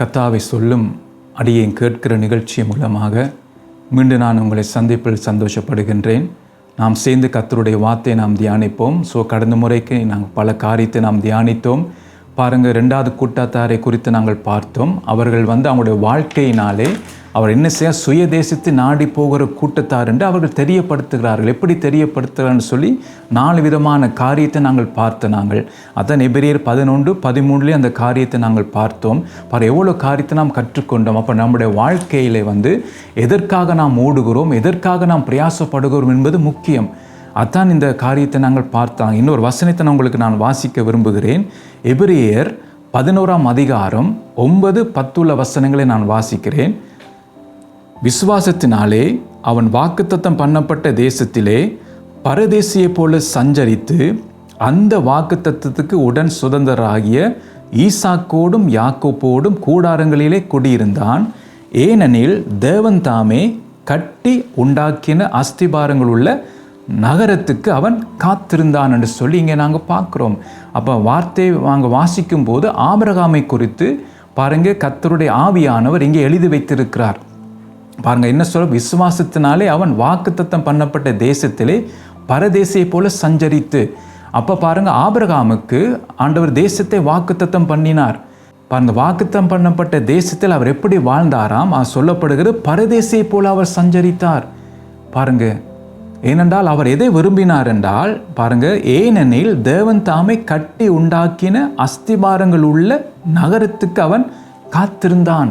கத்தாவை சொல்லும் அடியேன் கேட்கிற நிகழ்ச்சி மூலமாக மீண்டும் நான் உங்களை சந்திப்பில் சந்தோஷப்படுகின்றேன். நாம் சேர்ந்து கத்தருடைய வார்த்தையை நாம் தியானிப்போம். ஸோ கடந்த முறைக்கு நாங்கள் பல காரியத்தை நாம் தியானித்தோம். பாருங்கள் ரெண்டாவது கூட்டத்தாரை குறித்து நாங்கள் பார்த்தோம். அவர்கள் வந்து அவங்களுடைய வாழ்க்கையினாலே அவர் என்ன செய்ய சுய தேசத்தை நாடி போகிற கூட்டத்தார் என்று அவர்கள் தெரியப்படுத்துகிறார்கள். எப்படி தெரியப்படுத்துகிறான்னு சொல்லி நாலு விதமான காரியத்தை நாங்கள் பார்த்து நாங்கள். அதான் எபிரியர் பதினொன்று பதிமூணுலேயே அந்த காரியத்தை நாங்கள் பார்த்தோம். பாரு எவ்வளோ காரியத்தை நாம் கற்றுக்கொண்டோம். அப்போ நம்முடைய வாழ்க்கையிலே வந்து எதற்காக நாம் ஓடுகிறோம் எதற்காக நாம் பிரயாசப்படுகிறோம் என்பது முக்கியம். அதான் இந்த காரியத்தை நாங்கள் பார்த்தாங்க. இன்னொரு வசனத்தை நான் உங்களுக்கு நான் வாசிக்க விரும்புகிறேன். எபிரியர் பதினோராம் அதிகாரம் ஒன்பது பத்துள்ள வசனங்களை நான் வாசிக்கிறேன். விசுவாசத்தினாலே அவன் வாக்குத்தத்தம் பண்ணப்பட்ட தேசத்திலே பரதேசியைப் போல சஞ்சரித்து அந்த வாக்குத்தத்தத்துக்கு உடன் சுதந்திராகிய ஈசாக்கோடும் யாக்கோப்போடும் கூடாரங்களிலே குடியிருந்தான். ஏனெனில் தேவன் தாமே கட்டி உண்டாக்கின அஸ்திபாரங்கள் உள்ள நகரத்துக்கு அவன் காத்திருந்தான் என்று சொல்லி இங்கே நாங்கள் பார்க்குறோம். அப்போ வார்த்தை நாங்கள் வாசிக்கும் போது ஆபரகாமை குறித்து பாருங்க கத்தருடைய ஆவியானவர் இங்கே எழுதி வைத்திருக்கிறார். பாருங்க என்ன சொல்ல விசுவாசத்தினாலே அவன் வாக்குத்தத்தம் பண்ணப்பட்ட தேசத்திலே பரதேசியை போல சஞ்சரித்து அப்போ பாருங்க ஆபரகாமுக்கு ஆண்டவர் தேசத்தை வாக்குத்தத்தம் பண்ணினார். பாருங்கள் வாக்குத்தம் பண்ணப்பட்ட தேசத்தில் அவர் எப்படி வாழ்ந்தாராம் அது சொல்லப்படுகிறது பரதேசியை போல அவர் சஞ்சரித்தார். பாருங்கள் ஏனென்றால் அவர் எதை விரும்பினார் என்றால் பாருங்க ஏனெனில் தேவன் தாமே கட்டி உண்டாக்கின அஸ்திபாரங்கள் உள்ள நகரத்துக்கு அவன் காத்திருந்தான்.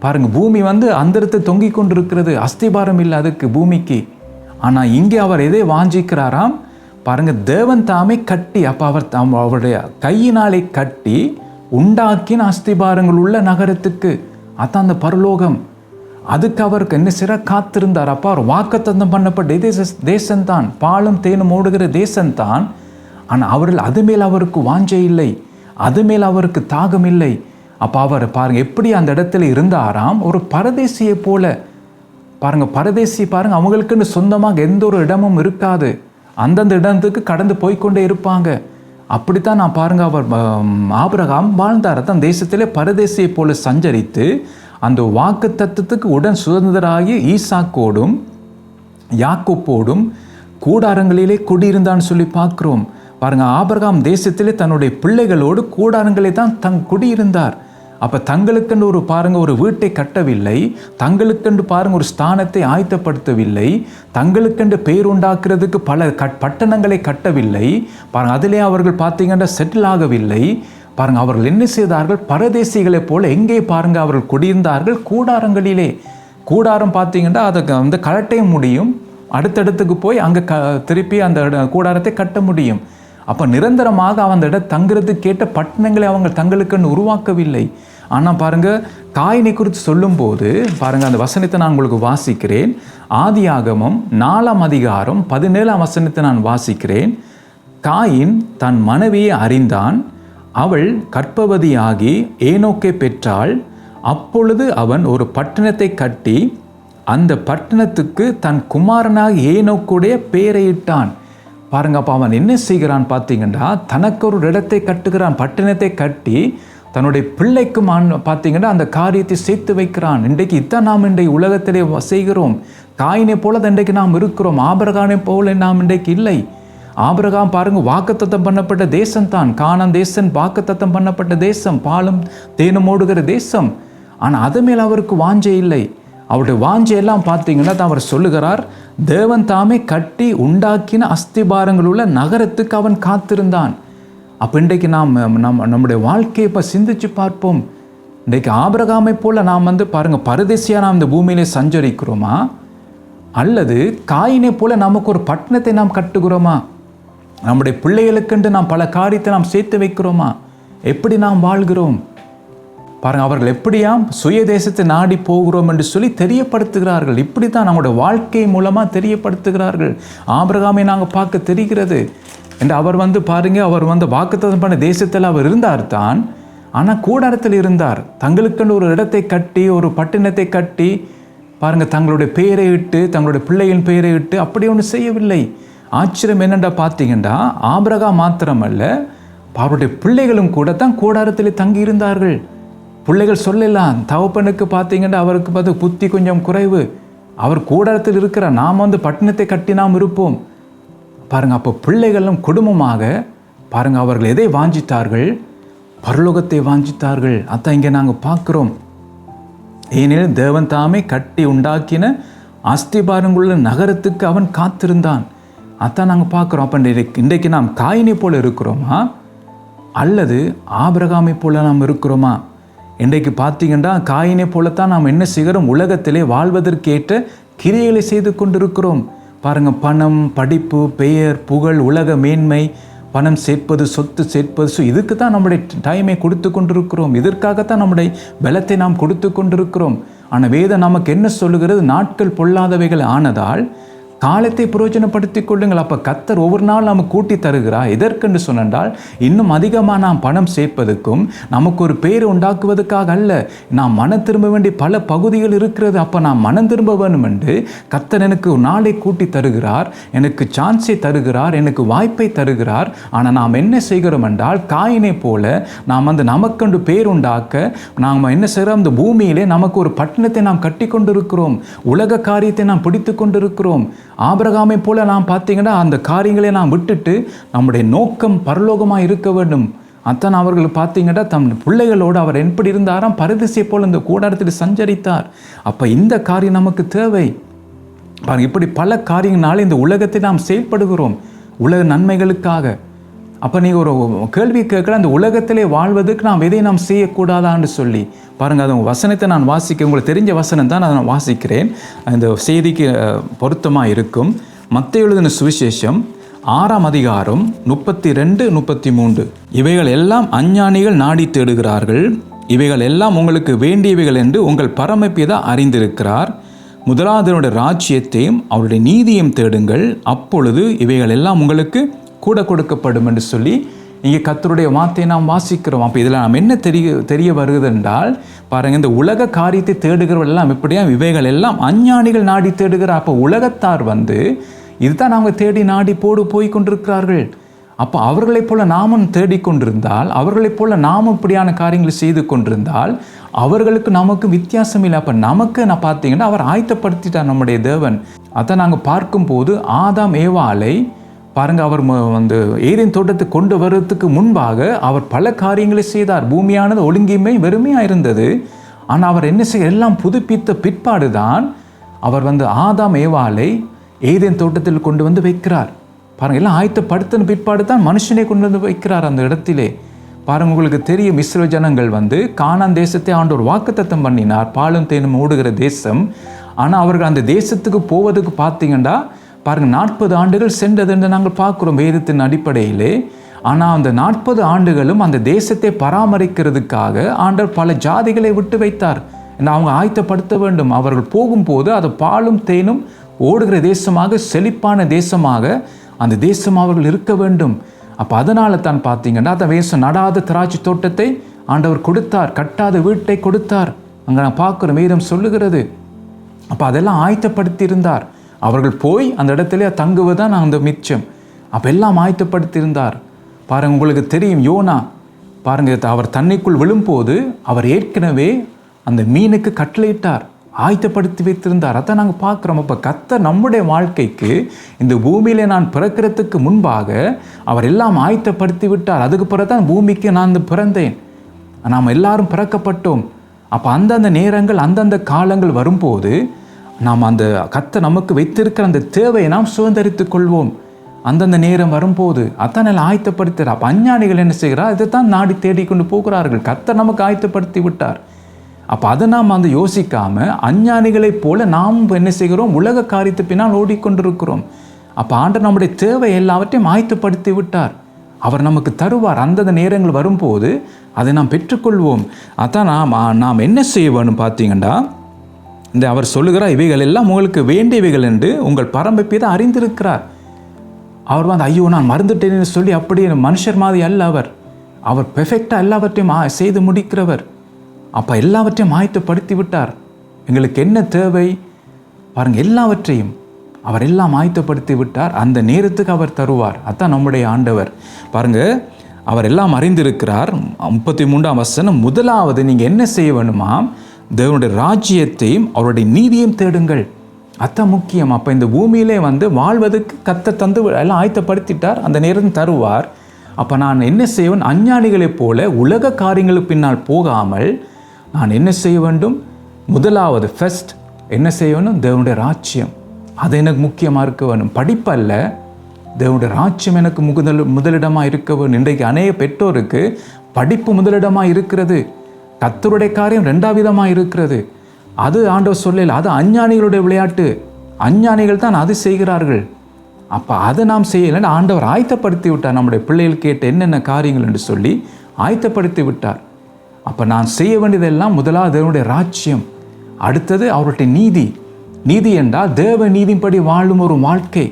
பாருங்க பூமி வந்து அந்தரத்தை தொங்கிக் கொண்டிருக்கிறது. அஸ்திபாரம் இல்லை அதுக்கு பூமிக்கு. ஆனால் இங்கே அவர் எதை வாஞ்சிக்கிறாராம்? பாருங்க தேவன் தாமே கட்டி அப்போ அவர் தாம் அவருடைய கையினாலே கட்டி உண்டாக்கின அஸ்திபாரங்கள் உள்ள நகரத்துக்கு. அதான் அந்த பரலோகம். அதுக்கு அவருக்கு என்ன சிற காத்திருந்தார்? அப்பா அவர் வாக்குத்தந்தம் பண்ணப்பட்ட தேச தேசம்தான் பாலும் தேனும் ஓடுகிற தேசம்தான் ஆனால் அவர்கள் அது மேல் அவருக்கு வாஞ்சை இல்லை. அது மேல் அவருக்கு தாகம் இல்லை. அப்போ அவர் பாருங்கள் எப்படி அந்த இடத்துல இருந்தாராம்? ஒரு பரதேசியை போல. பாருங்கள் பரதேசி பாருங்கள் அவங்களுக்குன்னு சொந்தமாக எந்த ஒரு இடமும் இருக்காது. அந்தந்த இடத்துக்கு கடந்து போய்க்கொண்டே இருப்பாங்க. அப்படித்தான் நான் பாருங்கள் அவர் ஆபிரகாம் வாழ்ந்தார். தான் தேசத்திலே பரதேசியை போல சஞ்சரித்து அந்த வாக்கு தத்துவத்துக்கு உடன் சுதந்திராகி ஈசாக்கோடும் யாக்கோப்போடும் கூடாரங்களிலே குடியிருந்தான்னு சொல்லி பார்க்குறோம். பாருங்க ஆபரகாம் தேசத்திலே தன்னுடைய பிள்ளைகளோடு கூடாரங்களே தான் தங் குடியிருந்தார். அப்போ தங்களுக்கென்று ஒரு பாருங்கள் ஒரு வீட்டை கட்டவில்லை தங்களுக்கென்று பாருங்கள் ஒரு ஸ்தானத்தை ஆயத்தப்படுத்தவில்லை தங்களுக்கென்று பேர் உண்டாக்குறதுக்கு பல கட் பட்டணங்களை கட்டவில்லை. பாருங்கள் அதிலே அவர்கள் பார்த்தீங்கன்னா செட்டில் ஆகவில்லை. பாருங்க அவர்கள் என்ன செய்தார்கள்? பரதேசிகளைப் போல எங்கே பாருங்க அவர்கள் குடியிருந்தார்கள்? கூடாரங்களிலே. கூடாரம் பார்த்தீங்கன்னா அதை வந்து கலட்டே முடியும். அடுத்தடுத்துக்கு போய் அங்கே க திருப்பி அந்த கூடாரத்தை கட்ட முடியும். அப்போ நிரந்தரமாக அந்த இடம் தங்குறதுக்கு கேட்ட பட்டணங்களை அவங்க தங்களுக்குன்னு உருவாக்கவில்லை. ஆனால் பாருங்க காயினை குறித்து சொல்லும்போது பாருங்க அந்த வசனத்தை நான் உங்களுக்கு வாசிக்கிறேன். ஆதியாகமம் நாலாம் அதிகாரம் பதினேழாம் வசனத்தை நான் வாசிக்கிறேன். காயின் தன் மனைவியை அறிந்தான். அவள் கற்பவதியாகி ஏனோக்கை பெற்றாள். அப்பொழுது அவன் ஒரு பட்டணத்தை கட்டி அந்த பட்டணத்துக்கு தன் குமாரனாக ஏனோக்குடைய பெயரையிட்டான் பாருங்கப்பா அவன் என்ன செய்கிறான் பார்த்தீங்கன்னா தனக்கு ஒரு இடத்தை கட்டுகிறான் பட்டணத்தை கட்டி தன்னுடைய பிள்ளைக்கும் பார்த்தீங்கன்னா அந்த காரியத்தை சேர்த்து வைக்கிறான். இன்றைக்கு இத்தான் நாம் இன்றைக்கு உலகத்திலே செய்கிறோம். காயினை போல இன்றைக்கு நாம் இருக்கிறோம். ஆபரகானை போல நாம் இன்றைக்கு இல்லை. ஆபிரகாம் பாருங்க வாக்குத்தத்தம் பண்ணப்பட்ட தேசம் தான். காணம் தேசம் வாக்குத்தத்தம் பண்ணப்பட்ட தேசம். பாலும் தேனும் ஓடுகிற தேசம். ஆனால் அது மேல் அவருக்கு வாஞ்சை இல்லை. அவருடைய வாஞ்சையெல்லாம் பார்த்தீங்கன்னா அவர் சொல்லுகிறார் தேவன் தாமே கட்டி உண்டாக்கின அஸ்திபாரங்கள் உள்ள நகரத்துக்கு அவன் காத்திருந்தான். அப்போ இன்றைக்கு நாம் நம்ம நம்முடைய வாழ்க்கையை இப்போ சிந்திச்சு பார்ப்போம். இன்றைக்கு ஆபிரகாமை போல் நாம் வந்து பாருங்கள் பரதேசியாக நாம் இந்த பூமியிலே சஞ்சரிக்கிறோமா? அல்லது காயினை போல நமக்கு ஒரு பட்டணத்தை நாம் கட்டுகிறோமா? நம்முடைய பிள்ளைகளுக்கென்று நாம் பல காரியத்தை நாம் சேர்த்து வைக்கிறோமா? எப்படி நாம் வாழ்கிறோம்? பாருங்க அவர்கள் எப்படியாம் சுய தேசத்தை நாடி போகிறோம் என்று சொல்லி தெரியப்படுத்துகிறார்கள். இப்படி தான் நம்முடைய வாழ்க்கை மூலமாக தெரியப்படுத்துகிறார்கள். ஆபிரகாமை நாங்கள் பார்க்க தெரிகிறது. என்று அவர் வந்து பாருங்க அவர் வந்து வாக்குத்தத்தம் பண்ண தேசத்தில் அவர் இருந்தார் தான். ஆனால் கூடாரத்தில் இருந்தார். தங்களுக்கென்று ஒரு இடத்தை கட்டி ஒரு பட்டினத்தை கட்டி பாருங்கள் தங்களுடைய பெயரை இட்டு தங்களுடைய பிள்ளையின் பெயரை இட்டு அப்படி ஒன்று செய்யவில்லை. ஆச்சரியம் என்னென்றா பார்த்தீங்கன்னா ஆபரகா மாத்திரமல்ல அவருடைய பிள்ளைகளும் கூட தான் கூடாரத்தில் தங்கி இருந்தார்கள் பிள்ளைகள் சொல்லலாம் தவப்பனுக்கு பார்த்தீங்கன்னா அவருக்கு பார்த்து புத்தி கொஞ்சம் குறைவு. அவர் கூடாரத்தில் இருக்கிற நாம் வந்து பட்டணத்தை கட்டி நாம் இருப்போம். பாருங்கள் அப்போ பிள்ளைகளும் குடும்பமாக பாருங்கள் அவர்கள் எதை வாஞ்சித்தார்கள்? பரலோகத்தை வாஞ்சித்தார்கள். அதான் இங்கே நாங்கள் பார்க்குறோம். ஏனெனில் தேவன் தாமே கட்டி உண்டாக்கின அஸ்திபாரங்குள்ள நகரத்துக்கு அவன் காத்திருந்தான். அதான் நாங்கள் பார்க்குறோம். அப்போ இன்றைக்கு இன்றைக்கு நாம் காயினை போல் இருக்கிறோமா? அல்லது ஆபிரகாமை போல் நாம் இருக்கிறோமா? இன்றைக்கு பார்த்தீங்கன்னா காயினை போலத்தான் நாம் என்ன செய்கிறோம் உலகத்திலே வாழ்வதற்கேற்ற கிரியைகளை செய்து கொண்டிருக்கிறோம். பாருங்கள் பணம் படிப்பு பெயர் புகழ் உலக மேன்மை பணம் சேர்ப்பது சொத்து சேர்ப்பது ஸோ இதுக்கு தான் நம்முடைய டைமை கொடுத்து கொண்டிருக்கிறோம். இதற்காகத்தான் நம்முடைய பலத்தை நாம் கொடுத்து கொண்டிருக்கிறோம். ஆனால் வேதம் நமக்கு என்ன சொல்லுகிறது? நாட்கள் பொல்லாதவைகள் ஆனதால் காலத்தை பிரயோஜனப்படுத்திக் கொள்ளுங்கள். அப்போ கத்தர் ஒவ்வொரு நாள் நாம் கூட்டி தருகிறார். எதற்கென்று சொன்னால் இன்னும் அதிகமாக நாம் பணம் சேர்ப்பதற்கும் நமக்கு ஒரு பேர் உண்டாக்குவதற்காக அல்ல. நாம் மனம் திரும்ப வேண்டிய பல பகுதிகள் இருக்கிறது. அப்போ நான் மனம் திரும்ப வேணும் என்று கத்தர் எனக்கு ஒரு நாளை கூட்டி தருகிறார். எனக்கு சான்ஸை தருகிறார். எனக்கு வாய்ப்பை தருகிறார். ஆனால் நாம் என்ன செய்கிறோம் என்றால் காயினை போல நாம் வந்து நமக்கென்று பேர் உண்டாக்க நாம் என்ன செய்கிறோம்? இந்த பூமியிலே நமக்கு ஒரு பட்டணத்தை நாம் கட்டி கொண்டிருக்கிறோம். உலக காரியத்தை நாம் பிடித்து கொண்டிருக்கிறோம். ஆபிரகாமை போல நாம் பார்த்தீங்கன்னா அந்த காரியங்களை நாம் விட்டுட்டு நம்முடைய நோக்கம் பரலோகமாக இருக்க வேண்டும். அத்தான் அவர்கள் பார்த்தீங்கன்னா தம் பிள்ளைகளோடு அவர் எப்படி இருந்தாராம். பரதிசை போல் இந்த கூடாரத்தில் சஞ்சரித்தார். அப்போ இந்த காரியம் நமக்கு தேவை. பாருங்க இப்படி பல காரியங்களால் இந்த உலகத்தை நாம் செயல்படுகிறோம். உலக நன்மைகளுக்காக. அப்போ நீங்கள் ஒரு கேள்வி கேட்கல அந்த உலகத்திலே வாழ்வதற்கு நாம் எதை நாம் செய்யக்கூடாதான்னு சொல்லி. பாருங்கள் அது வசனத்தை நான் வாசிக்க உங்களுக்கு தெரிஞ்ச வசனம் தான் அதை நான் வாசிக்கிறேன். அந்த செய்திக்கு பொருத்தமாக இருக்கும். மற்ற எழுதின சுவிசேஷம் ஆறாம் அதிகாரம் முப்பத்தி ரெண்டு முப்பத்தி மூன்று இவைகள் எல்லாம் அஞ்ஞானிகள் நாடி தேடுகிறார்கள். இவைகள் எல்லாம் உங்களுக்கு வேண்டியவைகள் என்று உங்கள் பரமப்பிதா அறிந்திருக்கிறார். முதலாவதனுடைய ராஜ்யத்தையும் அவருடைய நீதியையும் தேடுங்கள். அப்பொழுது இவைகள் எல்லாம் உங்களுக்கு கூட கொடுக்கப்படும் என்று சொல்லி இங்கே கத்தருடைய வார்த்தையை நாம் வாசிக்கிறோம். அப்போ இதில் நாம் என்ன தெரிய தெரிய வருகிறது என்றால் பாருங்கள் இந்த உலக காரியத்தை தேடுகிறவர்கள் எல்லாம் இப்படியா இவைகள் எல்லாம் அஞ்ஞானிகள் நாடி தேடுகிறார். அப்போ உலகத்தார் வந்து இதுதான் அவங்க தேடி நாடி போடு போய் கொண்டிருக்கிறார்கள். அப்போ அவர்களைப் போல நாமும் தேடிக்கொண்டிருந்தால் அவர்களைப் போல நாமும் இப்படியான காரியங்களை செய்து கொண்டிருந்தால் அவர்களுக்கு நமக்கு வித்தியாசம் இல்லை. அப்போ நமக்கு நான் பார்த்தீங்கன்னா அவர் ஆயத்தப்படுத்திட்டார் நம்முடைய தேவன். அதை நாங்கள் பார்க்கும்போது ஆதாம் ஏவாலை பாருங்க அவர் வந்து ஏதேன் தோட்டத்தை கொண்டு வர்றதுக்கு முன்பாக அவர் பல காரியங்களை செய்தார். பூமியானது ஒழுங்கின்மை வெறுமையாக இருந்தது. ஆனால் அவர் என்ன செய்ய எல்லாம் புதுப்பித்த பிற்பாடு தான் அவர் வந்து ஆதாம் ஏவாலை ஏதேன் தோட்டத்தில் கொண்டு வந்து வைக்கிறார். பாருங்கள் எல்லாம் ஆயத்தப்படுத்தின பிற்பாடு தான் மனுஷனை கொண்டு வந்து வைக்கிறார் அந்த இடத்திலே. பாருங்க உங்களுக்கு தெரியும் இஸ்ரோ ஜனங்கள் வந்து காணான் தேசத்தை ஆண்டோர் வாக்குத்தத்தம் பண்ணினார். பாலும் தேனும் ஓடுகிற தேசம். ஆனால் அவர்கள் அந்த தேசத்துக்கு போவதுக்கு பார்த்தீங்கன்னா பாருங்கள் நாற்பது ஆண்டுகள் சென்றது என்று நாங்கள் பார்க்குறோம் வேதத்தின் அடிப்படையிலே. ஆனால் அந்த நாற்பது ஆண்டுகளும் அந்த தேசத்தை பராமரிக்கிறதுக்காக ஆண்டவர் பல ஜாதிகளை விட்டு வைத்தார். என்று அவங்க ஆயத்தப்படுத்த வேண்டும். அவர்கள் போகும்போது அது பாலும் தேனும் ஓடுகிற தேசமாக செழிப்பான தேசமாக அந்த தேசம் அவர்கள் இருக்க வேண்டும். அப்போ அதனால தான் பார்த்தீங்கன்னா அந்த வேசம் நடாத திராட்சை தோட்டத்தை ஆண்டவர் கொடுத்தார் கட்டாத வீட்டை கொடுத்தார். அங்கே நான் பார்க்குற வேதம் சொல்லுகிறது. அப்போ அதெல்லாம் ஆயத்தப்படுத்தி இருந்தார். அவர்கள் போய் அந்த இடத்துல தங்குவதுதான் அந்த மிச்சம். அப்போ எல்லாம் ஆயத்தப்படுத்தியிருந்தார். பாருங்கள் உங்களுக்கு தெரியும் யோனா. பாருங்க அவர் தண்ணிக்குள் விழும்போது அவர் ஏற்கனவே அந்த மீனுக்கு கட்டளையிட்டார். ஆயத்தப்படுத்தி வைத்திருந்தார். அதை நாங்கள் பார்க்குறோம். அப்போ கத்த நம்முடைய வாழ்க்கைக்கு இந்த பூமியில் நான் பிறக்கிறதுக்கு முன்பாக அவர் எல்லாம் ஆயத்தப்படுத்தி விட்டார். அதுக்கு பிறகு தான் பூமிக்கு நான் வந்து பிறந்தேன். நாம் எல்லாரும் பிறக்கப்பட்டோம். அப்போ அந்தந்த நேரங்கள் அந்தந்த காலங்கள் வரும்போது நாம் அந்த கத்தை நமக்கு வைத்திருக்கிற அந்த தேவையை நாம் சுதந்திரித்துக் கொள்வோம். அந்தந்த நேரம் வரும்போது அத்தனை ஆயத்தப்படுத்துகிறார். அப்போ அஞ்ஞானிகள் என்ன செய்கிறார்? இதை தான் நாடி தேடிக்கொண்டு போகிறார்கள். கத்தை நமக்கு ஆயத்தப்படுத்தி விட்டார். அப்போ அதை நாம் வந்து யோசிக்காமல் அஞ்ஞானிகளைப் போல நாம் என்ன செய்கிறோம்? உலக காரியத்து பின்னால் ஓடிக்கொண்டிருக்கிறோம். அப்போ ஆண்டர் நம்முடைய தேவை எல்லாவற்றையும் ஆயத்தப்படுத்தி விட்டார். அவர் நமக்கு தருவார். அந்தந்த நேரங்கள் வரும்போது அதை நாம் பெற்றுக்கொள்வோம். அதான் நாம் நாம் என்ன செய்வோன்னு பார்த்தீங்கன்னா இந்த அவர் சொல்லுகிறார் இவைகள் எல்லாம் உங்களுக்கு வேண்டியவைகள் என்று உங்கள் பரம்பப்பை அறிந்திருக்கிறார். அவர் வந்து ஐயோ நான் மறந்துட்டேன்னு சொல்லி அப்படி மனுஷர் மாதிரி அல்ல அவர். அவர் பெர்ஃபெக்டாக எல்லாவற்றையும் செய்து முடிக்கிறவர். அப்போ எல்லாவற்றையும் ஆயத்தப்படுத்தி விட்டார். எங்களுக்கு என்ன தேவை? பாருங்கள் எல்லாவற்றையும் அவர் எல்லாம் ஆயத்தப்படுத்தி விட்டார். அந்த நேரத்துக்கு அவர் தருவார். அதான் நம்முடைய ஆண்டவர். பாருங்கள் அவர் எல்லாம் அறிந்திருக்கிறார். முப்பத்தி மூன்றாம் வசனம் முதலாவது நீங்கள் என்ன செய்ய வேணுமா தேவனுடைய ராஜ்யத்தையும் அவருடைய நீதியையும் தேடுங்கள். அதான் முக்கியம். அப்போ இந்த பூமியிலே வந்து வாழ்வதற்கு கத்த தந்து எல்லாம் ஆயத்தப்படுத்திட்டார் அந்த நேரம் தருவார். அப்போ நான் என்ன செய்வேன்? அஞ்ஞானிகளைப் போல உலக காரியங்களுக்கு பின்னால் போகாமல் நான் என்ன செய்ய வேண்டும்? முதலாவது ஃபஸ்ட் என்ன செய்ய வேணும் தேவனுடைய ராஜ்யம். அது எனக்கு முக்கியமாக இருக்க வேணும் படிப்பல்ல. தேவனுடைய ராஜ்யம் எனக்கு முதல் முதலிடமாக இருக்க வேணும் இன்றைக்கு அநேக பெற்றோருக்கு படிப்பு முதலிடமாக இருக்கிறது. கத்தருடைய காரியம் ரெண்டா விதமாக இருக்கிறது. அது ஆண்டவர் சொல்லல அது அஞ்ஞானிகளுடைய விளையாட்டு. அஞ்ஞானிகள் தான் அது செய்கிறார்கள். அப்போ அதை நாம் செய்யலைன்னு ஆண்டவர் ஆயத்தப்படுத்தி விட்டார். நம்முடைய பிள்ளைகள் கேட்ட என்னென்ன காரியங்கள் என்று சொல்லி ஆயத்தப்படுத்தி விட்டார். அப்போ நான் செய்ய வேண்டியதெல்லாம் முதலாவது தேவனுடைய ராஜ்யம். அடுத்தது அவருடைய நீதி. நீதி என்றால் தேவ நீதியின்படி வாழும் ஒரு வாழ்க்கை.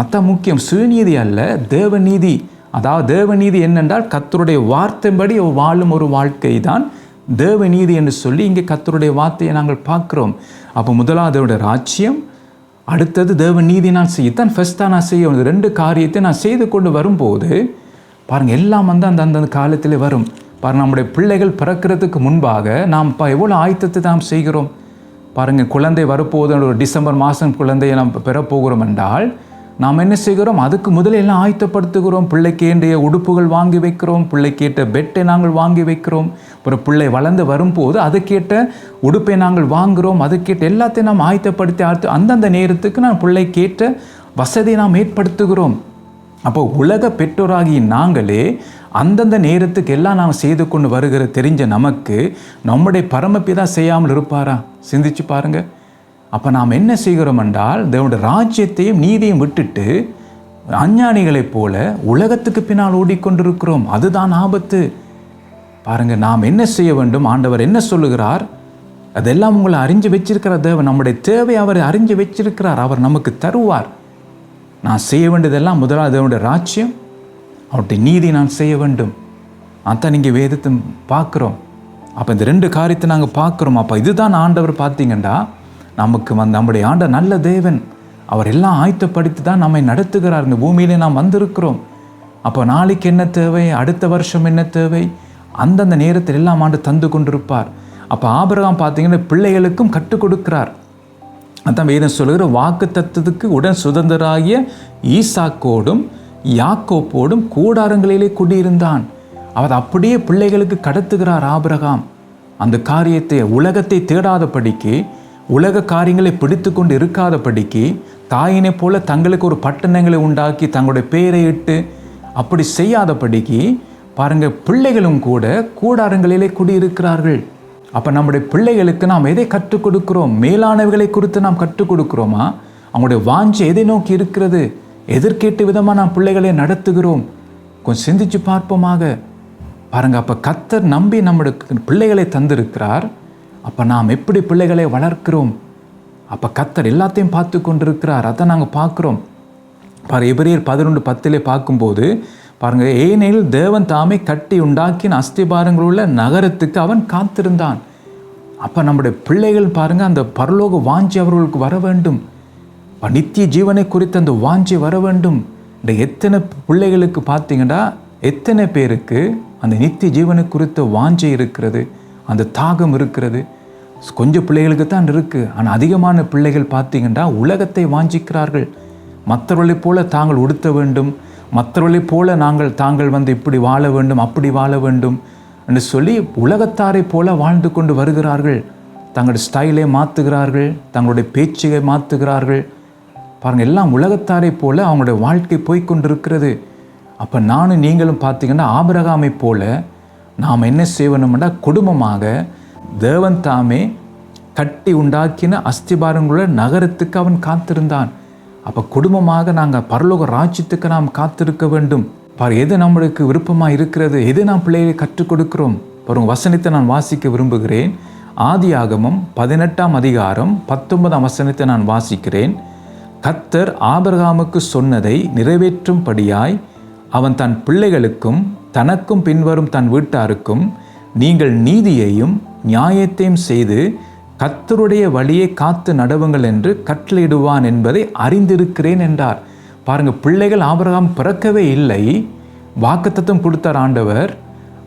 அதான் முக்கியம். சுயநீதி அல்ல தேவ நீதி. அதாவது தேவ நீதி என்னென்றால் கத்தருடைய வார்த்தைப்படி வாழும் ஒரு வாழ்க்கை தான் தேவ நீதி என்று சொல்லி இங்கே கத்தருடைய வார்த்தையை நாங்கள் பார்க்குறோம். அப்போ முதலாவதோட ராஜ்யம் அடுத்தது தேவ நீதி நான் செய்யத்தான் ஃபஸ்ட்டாக நான் செய்ய ரெண்டு காரியத்தை நான் செய்து கொண்டு வரும்போது பாருங்கள் எல்லாம் வந்து அந்த அந்தந்த காலத்தில் வரும். பாருங்கள் நம்முடைய பிள்ளைகள் பிறக்கிறதுக்கு முன்பாக நாம் இப்போ எவ்வளோ ஆயத்தத்தை நாம் செய்கிறோம். பாருங்கள் குழந்தை வரப்போது ஒரு டிசம்பர் மாதம் குழந்தையை நாம் பெறப்போகிறோம் என்றால் நாம் என்ன செய்கிறோம்? அதுக்கு முதலெல்லாம் ஆயத்தப்படுத்துகிறோம். பிள்ளைக்கு உடுப்புகள் வாங்கி வைக்கிறோம். பிள்ளைக்கேற்ற பெட்டை நாங்கள் வாங்கி வைக்கிறோம். அப்புறம் பிள்ளை வளர்ந்து வரும்போது அதுக்கேற்ற உடுப்பை நாங்கள் வாங்குகிறோம். அதுக்கேற்ற எல்லாத்தையும் நாம் ஆயத்தப்படுத்தி ஆழ்த்து அந்தந்த நேரத்துக்கு நான் பிள்ளைக்கேற்ற வசதியை நாம் ஏற்படுத்துகிறோம். அப்போ உலக பெற்றோராகிய நாங்களே அந்தந்த நேரத்துக்கு எல்லாம் நாம் செய்து கொண்டு வருகிற தெரிஞ்ச நமக்கு நம்முடைய பரமப்பிதா செய்யாமல் இருப்பாரா? சிந்திச்சு பாருங்கள் அப்போ நாம் என்ன செய்கிறோம் என்றால் தேவனுடைய ராஜ்யத்தையும் நீதியும் விட்டுட்டு அஞ்ஞானிகளைப் போல உலகத்துக்கு பின்னால் ஓடிக்கொண்டிருக்கிறோம். அதுதான் ஆபத்து. பாருங்கள் நாம் என்ன செய்ய வேண்டும்? ஆண்டவர் என்ன சொல்லுகிறார்? அதெல்லாம் உங்களை அறிஞ்சு வச்சிருக்கிற தேவன் நம்முடைய தேவை அவர் அறிஞ்சு வச்சிருக்கிறார். அவர் நமக்கு தருவார். நான் செய்ய வேண்டியதெல்லாம் முதலாவது தேவனுடைய ராஜ்யம். அவருடைய நீதி நான் செய்ய வேண்டும். அதான் நீங்கள் வேதத்தை பார்க்குறோம். அப்போ இந்த ரெண்டு காரியத்தை நாங்கள் பார்க்குறோம். அப்போ இதுதான் ஆண்டவர் பார்த்தீங்கன்னா நமக்கு வந்து நம்முடைய ஆண்ட நல்ல தேவன். அவர் எல்லாம் ஆயத்தப்படுத்தி தான் நம்மை நடத்துகிறார் இந்த பூமியிலே நாம் வந்திருக்கிறோம். அப்போ நாளைக்கு என்ன தேவை? அடுத்த வருஷம் என்ன தேவை? அந்தந்த நேரத்தில் எல்லாம் ஆண்டு தந்து கொண்டிருப்பார். அப்போ ஆபரகம் பார்த்தீங்கன்னா பிள்ளைகளுக்கும் கற்றுக் கொடுக்கிறார். அதான் வேதம் சொல்லுகிற வாக்கு தத்துவத்துக்கு உடன் சுதந்திராகிய ஈசாக்கோடும் யாக்கோப்போடும் கூடாரங்களிலே குடியிருந்தான். அவர் அப்படியே பிள்ளைகளுக்கு கடத்துகிறார் ஆபரகாம். அந்த காரியத்தை உலகத்தை தேடாதபடிக்கு உலக காரியங்களை பிடித்து கொண்டு இருக்காதபடிக்கு தாயினை போல தங்களுக்கு ஒரு பட்டணங்களை உண்டாக்கி தங்களுடைய பெயரை இட்டு அப்படி செய்யாதபடிக்கு பாருங்கள் பிள்ளைகளும் கூட கூடாரங்களிலே குடியிருக்கிறார்கள். அப்போ நம்முடைய பிள்ளைகளுக்கு நாம் எதை கற்றுக் கொடுக்கிறோம்? மேலானவைகளை குறித்து நாம் கற்றுக் கொடுக்குறோமா? அவங்களுடைய வாஞ்சி எதை நோக்கி இருக்கிறது? எதிர்கேட்டு விதமாக நாம் பிள்ளைகளை நடத்துகிறோம். கொஞ்சம் சிந்திச்சு பார்ப்போமாக. பாருங்கள் அப்போ கத்தர் நம்பி நம்முடைய பிள்ளைகளை தந்திருக்கிறார். அப்போ நாம் எப்படி பிள்ளைகளை வளர்க்கிறோம்? அப்போ கத்தர் எல்லாத்தையும் பார்த்து கொண்டிருக்கிறார். அதை நாங்கள் பார்க்குறோம். பாரு எபிரியர் பதினொன்று பத்திலே பார்க்கும்போது பாருங்கள் ஏனெனில் தேவன் தாமே கட்டி உண்டாக்கின அஸ்திபாரங்கள் உள்ள நகரத்துக்கு அவன் காத்திருந்தான். அப்போ நம்முடைய பிள்ளைகள் பாருங்கள் அந்த பரலோக வாஞ்சி அவர்களுக்கு வர வேண்டும். நித்திய ஜீவனை குறித்து அந்த வாஞ்சி வர வேண்டும். இந்த எத்தனை பிள்ளைகளுக்கு பார்த்தீங்கன்னா எத்தனை பேருக்கு அந்த நித்திய ஜீவனை குறித்த வாஞ்சை இருக்கிறது அந்த தாகம் இருக்கிறது. கொஞ்சம் பிள்ளைகளுக்கு தான் இருக்குது ஆனால் அதிகமான பிள்ளைகள் பார்த்தீங்கன்னா உலகத்தை வாஞ்சிக்கிறார்கள். மற்றவர்களைப் போல தாங்கள் உடுத்த வேண்டும். மற்றவர்களைப் போல நாங்கள் தாங்கள் வந்து இப்படி வாழ வேண்டும் அப்படி வாழ வேண்டும் என்று சொல்லி உலகத்தாரைப் போல வாழ்ந்து கொண்டு வருகிறார்கள். தங்களுடைய ஸ்டைலை மாற்றுகிறார்கள் தங்களுடைய பேச்சுகளை மாற்றுகிறார்கள் பாருங்கள் எல்லாம் உலகத்தாரைப் போல அவங்களுடைய வாழ்க்கை போய்கொண்டிருக்கிறது அப்போ நானும் நீங்களும் பார்த்தீங்கன்னா ஆபரகாமை போல நாம் என்ன செய்யணும்னா குடும்பமாக தேவன் தாமே கட்டி உண்டாக்கின அஸ்திபாரங்களுள்ள நகரத்துக்கு அவன் காத்திருந்தான். அப்போ குடும்பமாக நாங்கள் பரலோக ராஜ்யத்துக்கு நாம் காத்திருக்க வேண்டும். பார் எது நம்மளுக்கு விருப்பமாக இருக்கிறது? எது நாம் பிள்ளைகளை கற்றுக் கொடுக்கிறோம்? பாருங்க வசனத்தை நான் வாசிக்க விரும்புகிறேன். ஆதி ஆகமம் பதினெட்டாம் அதிகாரம் பத்தொன்பதாம் வசனத்தை நான் வாசிக்கிறேன். கத்தர் ஆபிரகாமுக்கு சொன்னதை நிறைவேற்றும்படியாய் அவன் தன் பிள்ளைகளுக்கும் தனக்கும் பின்வரும் தன் வீட்டாருக்கும் நீங்கள் நீதியையும் நியாயத்தையும் செய்து கத்தருடைய வழியை காத்து நடவுங்கள் என்று கட்டளையிடுவான் என்பதை அறிந்திருக்கிறேன் என்றார். பாருங்க பிள்ளைகள் ஆபரகம் பிறக்கவே இல்லை. வாக்குத்தத்தம் கொடுத்தார் ஆண்டவர்.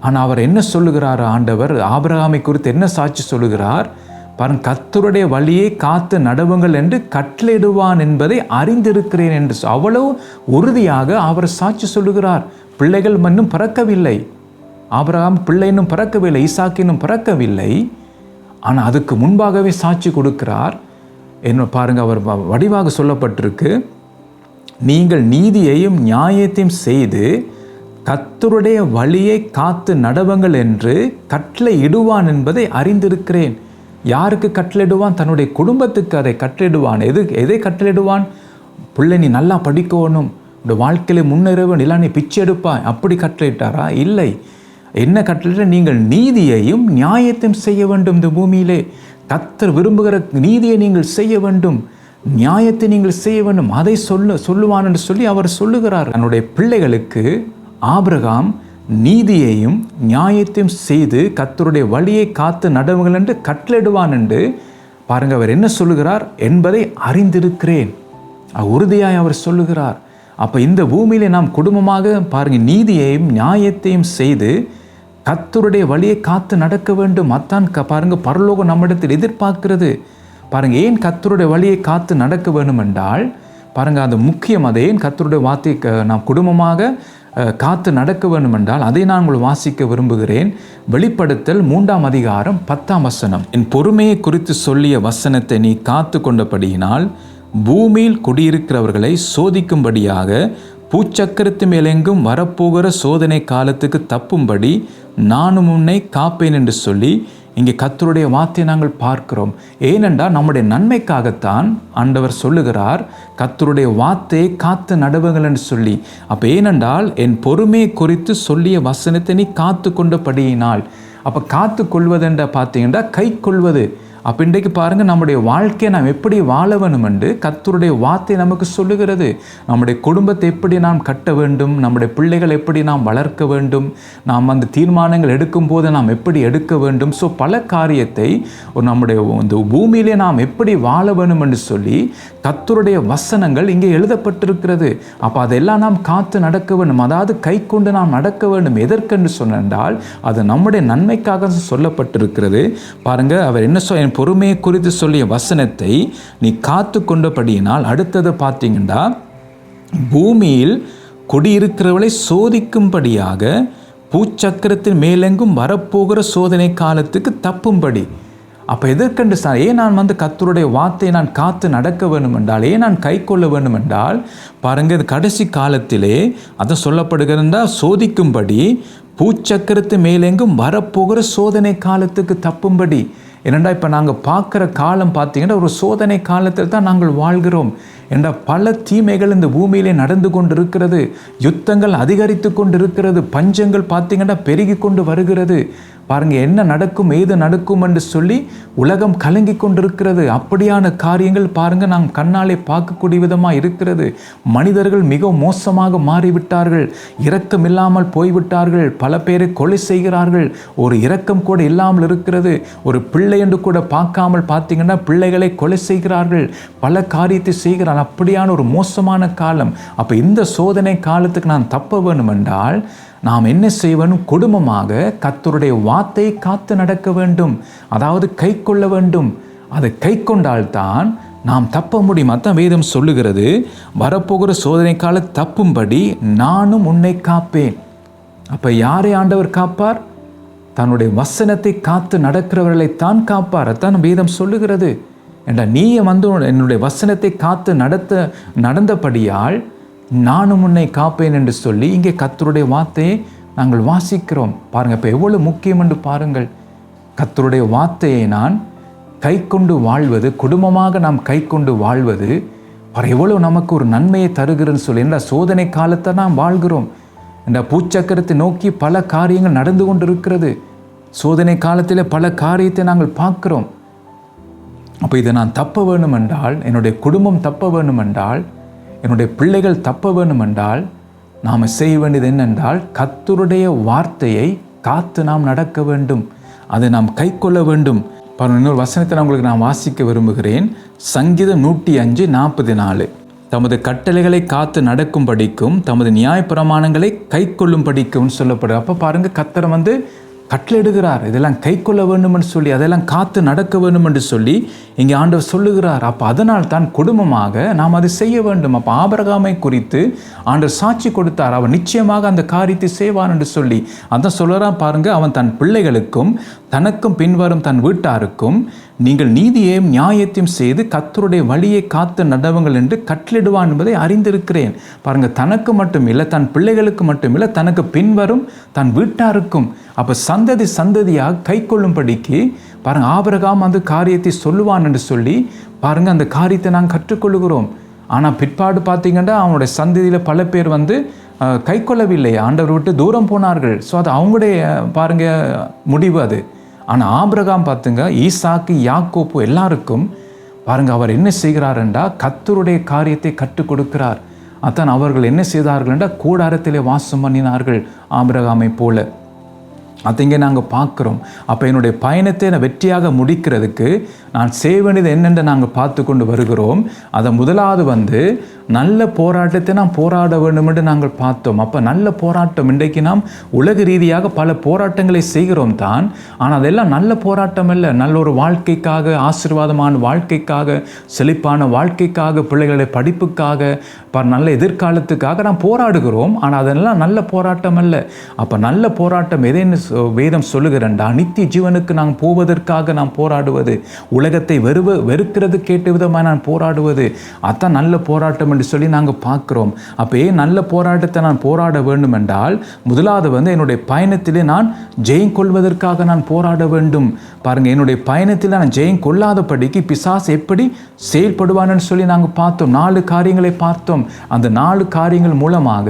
ஆனால் அவர் என்ன சொல்லுகிறார் ஆண்டவர்? ஆபரகாமை குறித்து என்ன சாட்சி சொல்லுகிறார்? பாருங்க கத்தருடைய வழியை காத்து நடவுங்கள் என்று கட்டளையிடுவான் என்பதை அறிந்திருக்கிறேன் என்று அவ்வளவு உறுதியாக அவர் சாட்சி சொல்லுகிறார். பிள்ளைகள் மண்ணும் பிறக்கவில்லை. ஆபிரகாம் பிள்ளை பிறக்கவில்லை ஈசாக்கினும் பிறக்கவில்லை. ஆனால் அதுக்கு முன்பாகவே சாட்சி கொடுக்கிறார். என்ன பாருங்கள் அவர் வ- வடிவாக சொல்லப்பட்டிருக்கு. நீங்கள் நீதியையும் நியாயத்தையும் செய்து கத்தருடைய வழியை காத்து நடவுங்கள் என்று கட்டளை இடுவான் என்பதை அறிந்திருக்கிறேன். யாருக்கு கட்டளையிடுவான்? தன்னுடைய குடும்பத்துக்கு அதை கட்டளிடுவான் எது எதை கட்டளிடுவான் பிள்ளை நீ நல்லா படிக்கணும். இந்த வாழ்க்கையில முன்னேறவன் இல்லை நீ பிச்சை எடுப்பாய். அப்படி கட்டளையிட்டாரா? இல்லை. என்ன கட்டளை நீங்கள் நீதியையும் நியாயத்தையும் செய்ய வேண்டும் இந்த பூமியிலே. கத்தர் விரும்புகிற நீதியை நீங்கள் செய்ய வேண்டும். நியாயத்தை நீங்கள் செய்ய வேண்டும். அதை சொல்லு சொல்லுவான் என்று சொல்லி அவர் சொல்லுகிறார். தன்னுடைய பிள்ளைகளுக்கு ஆபிரகாம் நீதியையும் நியாயத்தையும் செய்து கத்தருடைய வழியை காத்து நடவுகள் என்று கட்டளிடுவான் என்று பாருங்க அவர் என்ன சொல்லுகிறார் என்பதை அறிந்திருக்கிறேன். உறுதியாய் அவர் சொல்லுகிறார். அப்போ இந்த பூமியிலே நாம் குடும்பமாக பாருங்கள் நீதியையும் நியாயத்தையும் செய்து கத்தருடைய வழியை காத்து நடக்க வேண்டும். அத்தான் க- பாருங்க பரலோகம் நம்மிடத்தில் எதிர்பார்க்கிறது. பாருங்க ஏன் கத்தருடைய வழியை காத்து நடக்க வேண்டும் என்றால் பாருங்க அது முக்கியம். அதை ஏன் கத்தருடைய வார்த்தை நாம் குடும்பமாக காத்து நடக்க வேண்டும் என்றால் அதை நான் உங்கள் வாசிக்க விரும்புகிறேன். வெளிப்படுத்தல் மூன்றாம் அதிகாரம் பத்தாம் வசனம். என் பொறுமையை குறித்து சொல்லிய வசனத்தை நீ காத்து கொண்டபடியினால் பூமியில் குடியிருக்கிறவர்களை சோதிக்கும்படியாக பூச்சக்கரத்து மேலெங்கும் வரப்போகிற சோதனை காலத்துக்கு தப்பும்படி நானும் உன்னை காப்பேன் என்று சொல்லி இங்கே கத்தருடைய வார்த்தையை நாங்கள் பார்க்கிறோம். ஏனென்றால் நம்முடைய நன்மைக்காகத்தான் ஆண்டவர் சொல்லுகிறார் கத்தருடைய வார்த்தையை காத்து நடுவுங்கள் என்று சொல்லி. அப்போ ஏனென்றால் என் பொறுமையை குறித்து சொல்லிய வசனத்தை நீ காத்து கொண்டபடியினால் அப்போ காத்து கொள்வதென்ற பார்த்தீங்கன்னா கை கொள்வது. அப்போ இன்றைக்கு பாருங்க நம்முடைய வாழ்க்கையை நாம் எப்படி வாழ வேணும் என்று கத்தருடைய வார்த்தை நமக்கு சொல்லுகிறது. நம்முடைய குடும்பத்தை எப்படி நாம் கட்ட வேண்டும் நம்முடைய பிள்ளைகள் எப்படி நாம் வளர்க்க வேண்டும் நாம் அந்த தீர்மானங்கள் எடுக்கும் போது நாம் எப்படி எடுக்க வேண்டும். ஸோ பல காரியத்தை ஒரு நம்முடைய இந்த பூமியிலே நாம் எப்படி வாழ வேணும் என்று சொல்லி கத்தருடைய வசனங்கள் இங்கே எழுதப்பட்டிருக்கிறது. அப்போ அதெல்லாம் நாம் காத்து நடக்க வேண்டும். அதாவது கை கொண்டு நாம் நடக்க வேண்டும். எதற்கென்று சொன்னால் அது நம்முடைய நன்மைக்காக சொல்லப்பட்டிருக்கிறது. பாருங்க அவர் என்ன சொல் என் பொறுமையை குறித்து சொல்லிய வசனத்தை நீ காத்து கொண்டபடியினால் அடுத்தது பார்த்தீங்கன்னா பூமியில் குடியிருக்கிறவளை சோதிக்கும்படியாக பூச்சக்கரத்தின் மேலெங்கும் வரப்போகிற சோதனை காலத்துக்கு தப்பும்படி அப்போ எதற்கென்று சார் ஏன் நான் வந்து கத்தருடைய வார்த்தையை நான் காத்து நடக்க வேண்டும் என்றால் ஏன் நான் கை கொள்ள வேண்டும் என்றால் பாருங்க இது கடைசி காலத்திலே அதை சொல்லப்படுகிறதா சோதிக்கும்படி பூச்சக்கரத்து மேலெங்கும் வரப்போகிற சோதனை காலத்துக்கு தப்பும்படி. ஏனெண்டா இப்போ நாங்கள் பார்க்குற காலம் பார்த்தீங்கன்னா ஒரு சோதனை காலத்தில் தான் நாங்கள் வாழ்கிறோம். என்ற பல தீமைகள் இந்த பூமியிலே நடந்து கொண்டு இருக்கிறது யுத்தங்கள் அதிகரித்து கொண்டு இருக்கிறது பஞ்சங்கள் பார்த்தீங்கன்னா பெருகி கொண்டு வருகிறது. பாருங்கள் என்ன நடக்கும் ஏது நடக்கும் என்று சொல்லி உலகம் கலங்கி கொண்டிருக்கிறது. அப்படியான காரியங்கள் பாருங்கள் நாம் கண்ணாலே பார்க்கக்கூடிய விதமாக இருக்கிறது. மனிதர்கள் மிக மோசமாக மாறிவிட்டார்கள். இரக்கம் இல்லாமல் போய்விட்டார்கள். பல பேரை கொலை செய்கிறார்கள். ஒரு இரக்கம் கூட இல்லாமல் இருக்கிறது. ஒரு பிள்ளை என்று கூட பார்க்காமல் பார்த்தீங்கன்னா பிள்ளைகளை கொலை செய்கிறார்கள். பல காரியத்தை செய்கிறார்கள் அப்படியான ஒரு மோசமான காலம். அப்போ இந்த சோதனை காலத்துக்கு நான் தப்ப வேணுமென்றால் என்றால் நாம் என்ன செய்ய குடும்பமாக கத்தருடைய வார்த்தை காத்து நடக்க வேண்டும். அதாவது கை கொள்ள வேண்டும். அதை கை கொண்டால்தான் நாம் தப்ப முடியும். அதான் வேதம் சொல்லுகிறது வரப்போகிற சோதனை கால தப்பும்படி நானும் உன்னை காப்பேன். அப்போ யாரை ஆண்டவர் காப்பார்? தன்னுடைய வசனத்தை காத்து நடக்கிறவர்களைத்தான் காப்பார். அதான் வேதம் சொல்லுகிறது. என்ற நீயே வந்து என்னுடைய வசனத்தை காத்து நடத்த நடந்தபடியால் நானும் உன்னை காப்பேன் என்று சொல்லி இங்கே கத்தருடைய வார்த்தையை நாங்கள் வாசிக்கிறோம். பாருங்க இப்போ எவ்வளவு முக்கியம் என்று பாருங்கள். கத்தருடைய வார்த்தையை நான் கை கொண்டு வாழ்வது குடும்பமாக நாம் கை கொண்டு வாழ்வது பாரு எவ்வளோ நமக்கு ஒரு நன்மையை தருகிறன்னு சொல்லி என்ற சோதனை காலத்தை நாம் வாழ்கிறோம். என்ற பூச்சக்கரத்தை நோக்கி பல காரியங்கள் நடந்து கொண்டு இருக்கிறது சோதனை காலத்தில் பல காரியத்தை நாங்கள் பார்க்குறோம். அப்போ இதை நான் தப்ப வேணும் என்றால் என்னுடைய குடும்பம் தப்ப வேணும் என்றால் என்னுடைய பிள்ளைகள் தப்ப வேணும் என்றால் நாம் செய்ய வேண்டியது என்னென்றால் கத்தருடைய வார்த்தையை காத்து நாம் நடக்க வேண்டும். அதை நாம் கை கொள்ள வேண்டும். பாருங்க இன்னொரு வசனத்தை நான் உங்களுக்கு நான் வாசிக்க விரும்புகிறேன். சங்கீதம் நூற்றி அஞ்சு நாற்பத்தி நாலு. தமது கட்டளைகளை காத்து நடக்கும்படிக்கும் தமது நியாயப்பிரமாணங்களை கை கொள்ளும்படிக்கும் சொல்லப்படுது. அப்போ பாருங்கள் கத்தரை வந்து கட்டளிடுகிறார் இதெல்லாம் கை கொள்ள வேண்டும் என்று சொல்லி அதெல்லாம் காத்து நடக்க வேண்டும் என்று சொல்லி இங்கே ஆண்டவர் சொல்லுகிறார். அப்போ அதனால் தான் குடும்பமாக நாம் அதை செய்ய வேண்டும். அப்போ ஆபரகாமை குறித்து ஆண்டவர் சாட்சி கொடுத்தார். அவன் நிச்சயமாக அந்த காரியத்தை செய்வான் என்று சொல்லி. அதான் சொல்லுறான் பாருங்கள் அவன் தன் பிள்ளைகளுக்கும் தனக்கும் பின்வரும் தன் வீட்டாருக்கும் நீங்கள் நீதியையும் நியாயத்தையும் செய்து கத்தருடைய வழியை காத்து நடவுங்கள் என்று கட்டளிடுவான் என்பதை அறிந்திருக்கிறேன். பாருங்க தனக்கு மட்டும் இல்லை தன் பிள்ளைகளுக்கு மட்டும் இல்லை தனக்கு பின்வரும் தன் வீட்டாருக்கும். அப்போ சந்ததி சந்ததியாக கை கொள்ளும்படிக்கு பாருங்க ஆபரகாம் அந்த காரியத்தை சொல்லுவான் என்று சொல்லி பாருங்க அந்த காரியத்தை நாங்கள் கற்றுக்கொள்கிறோம் ஆனால் பிற்பாடு பார்த்தீங்கன்னா அவனுடைய சந்ததியில் பல பேர் வந்து கை கொள்ளவில்லை. ஆண்டவர் விட்டு தூரம் போனார்கள். ஸோ அது அவங்களுடைய பாருங்க முடிவு அது. ஆனால் ஆபிரகாம் பார்த்துங்க ஈசாக்கு யாக்கோப்பு எல்லாருக்கும் பாருங்கள் அவர் என்ன செய்கிறார் என்றால் கத்தருடைய காரியத்தை கற்றுக் கொடுக்கிறார் அதான் அவர்கள் என்ன செய்தார்கள் என்றால் கூடாரத்திலே வாசம் பண்ணினார்கள் ஆபிரகாமை போல. அதை இங்கே நாங்கள் பார்க்குறோம். அப்போ என்னுடைய பயணத்தை நான் வெற்றியாக முடிக்கிறதுக்கு நான் செய்ய வேண்டியது என்னென்று நாங்கள் பார்த்து கொண்டு வருகிறோம். அதை முதலாவது வந்து நல்ல போராட்டத்தை நாம் போராட வேண்டும் என்று நாங்கள் பார்த்தோம். அப்போ நல்ல போராட்டம் இன்றைக்கு நாம் உலக ரீதியாக பல போராட்டங்களை செய்கிறோம் தான். ஆனால் அதெல்லாம் நல்ல போராட்டம் இல்லை நல்ல ஒரு வாழ்க்கைக்காக ஆசீர்வாதமான வாழ்க்கைக்காக செழிப்பான வாழ்க்கைக்காக பிள்ளைகளுடைய படிப்புக்காக ப நல்ல எதிர்காலத்துக்காக நாம் போராடுகிறோம். ஆனால் அதெல்லாம் நல்ல போராட்டம் அல்ல. அப்போ நல்ல போராட்டம் எதைன்னு சொ- வேதம் சொல்லுகிறண்டா? நித்திய ஜீவனுக்கு நாம் போவதற்காக நாம் போராடுவது. உலகத்தை வெறுவ வெறுக்கிறது கேட்ட விதமாக நான் போராடுவது. அதான் நல்ல போராட்டம் என்று சொல்லி நாங்கள் பார்க்குறோம். அப்போ ஏன் நல்ல போராட்டத்தை நான் போராட வேண்டும் என்றால் முதலாவது வந்து என்னுடைய பயணத்திலே நான் ஜெயம் கொள்வதற்காக நான் போராட வேண்டும். பாருங்கள் என்னுடைய பயணத்தில் நான் ஜெயம் கொள்ளாதபடிக்கு பிசாஸ் எப்படி செயல்படுவான்னு சொல்லி நாங்கள் பார்த்தோம். நாலு காரியங்களை பார்த்தோம். அந்த நாலு காரியங்கள் மூலமாக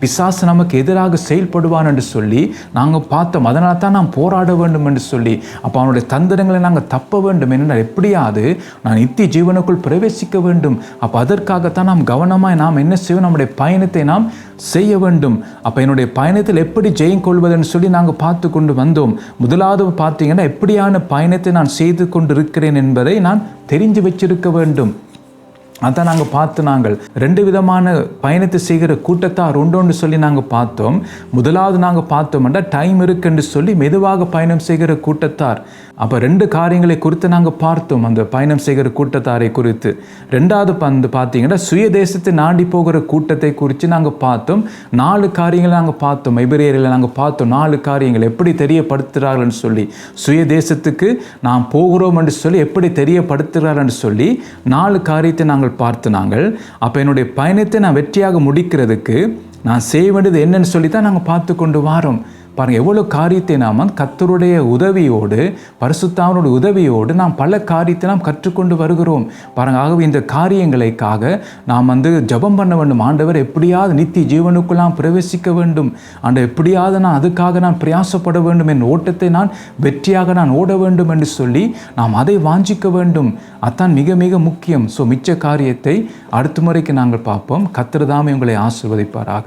பிசாசு நமக்கு எதிராக செயல்படுவான் என்று சொல்லி நாங்கள் பார்த்தோம். அதனால தான் நாம் போராட வேண்டும் என்று சொல்லி அப்போ அவனுடைய தந்திரங்களை நாங்கள் தப்ப வேண்டும் என்றால் எப்படியாவது நான் நித்திய ஜீவனுக்குள் பிரவேசிக்க வேண்டும். அப்போ அதற்காகத்தான் நாம் கவனமாக நாம் என்ன செய்வோம்? நம்முடைய பயணத்தை நாம் செய்ய வேண்டும். அப்போ என்னுடைய பயணத்தில் எப்படி ஜெயம் கொள்வதுன்னு சொல்லி நாங்கள் பார்த்து கொண்டு வந்தோம். முதலாவது பார்த்தீங்கன்னா எப்படியான பயணத்தை நான் செய்து கொண்டு இருக்கிறேன் என்பதை நான் தெரிஞ்சு வச்சிருக்க வேண்டும். அதான் நாங்கள் பார்த்து நாங்கள் ரெண்டு விதமான பயணத்தை செய்கிற கூட்டத்தார் உண்டோன்னு சொல்லி நாங்கள் பார்த்தோம். முதலாவது நாங்கள் பார்த்தோம்னா டைம் இருக்குன்னு சொல்லி மெதுவாக பயணம் செய்கிற கூட்டத்தார். அப்போ ரெண்டு காரியங்களை குறித்து நாங்கள் பார்த்தோம். அந்த பயணம் செய்கிற கூட்டத்தாரை குறித்து. ரெண்டாவது பந்து பார்த்தீங்கன்னா சுய தேசத்தை நாண்டி போகிற கூட்டத்தை குறித்து நாங்கள் பார்த்தோம். நாலு காரியங்களை நாங்கள் பார்த்தோம். எபிரேயரில் நாங்கள் பார்த்தோம். நாலு காரியங்கள் எப்படி தெரியப்படுத்துகிறார்கள்னு சொல்லி. சுய தேசத்துக்கு நாம் போகிறோம் என்று சொல்லி எப்படி தெரியப்படுத்துகிறார்கள் சொல்லி நாலு காரியத்தை நாங்கள் பார்த்து நாங்கள் அப்போ என்னுடைய பயணத்தை நான் வெற்றியாக முடிக்கிறதுக்கு நான் செய்ய வேண்டியது என்னன்னு சொல்லி தான் நாங்கள் பார்த்து கொண்டு வாரோம். பாருங்கள் எவ்வளோ காரியத்தை நாம் கத்தருடைய உதவியோடு பரிசுத்தாவனுடைய உதவியோடு நாம் பல காரியத்தை நாம் கற்றுக்கொண்டு வருகிறோம். பாருங்க ஆகவே இந்த காரியங்களுக்காக நாம் வந்து ஜெபம் பண்ண வேண்டும். ஆண்டவர் எப்படியாவது நித்தி ஜீவனுக்குள் நாம் பிரவேசிக்க வேண்டும். ஆண்டு எப்படியாவது நான் அதுக்காக நான் பிரயாசப்பட வேண்டும். என் ஓட்டத்தை நான் வெற்றியாக நான் ஓட வேண்டும் என்று சொல்லி நாம் அதை வாஞ்சிக்க வேண்டும். அதான் மிக மிக முக்கியம். ஸோ மிச்ச காரியத்தை அடுத்த முறைக்கு நாங்கள் பார்ப்போம். கத்திரதாமே உங்களை ஆசிர்வதிப்பாராக.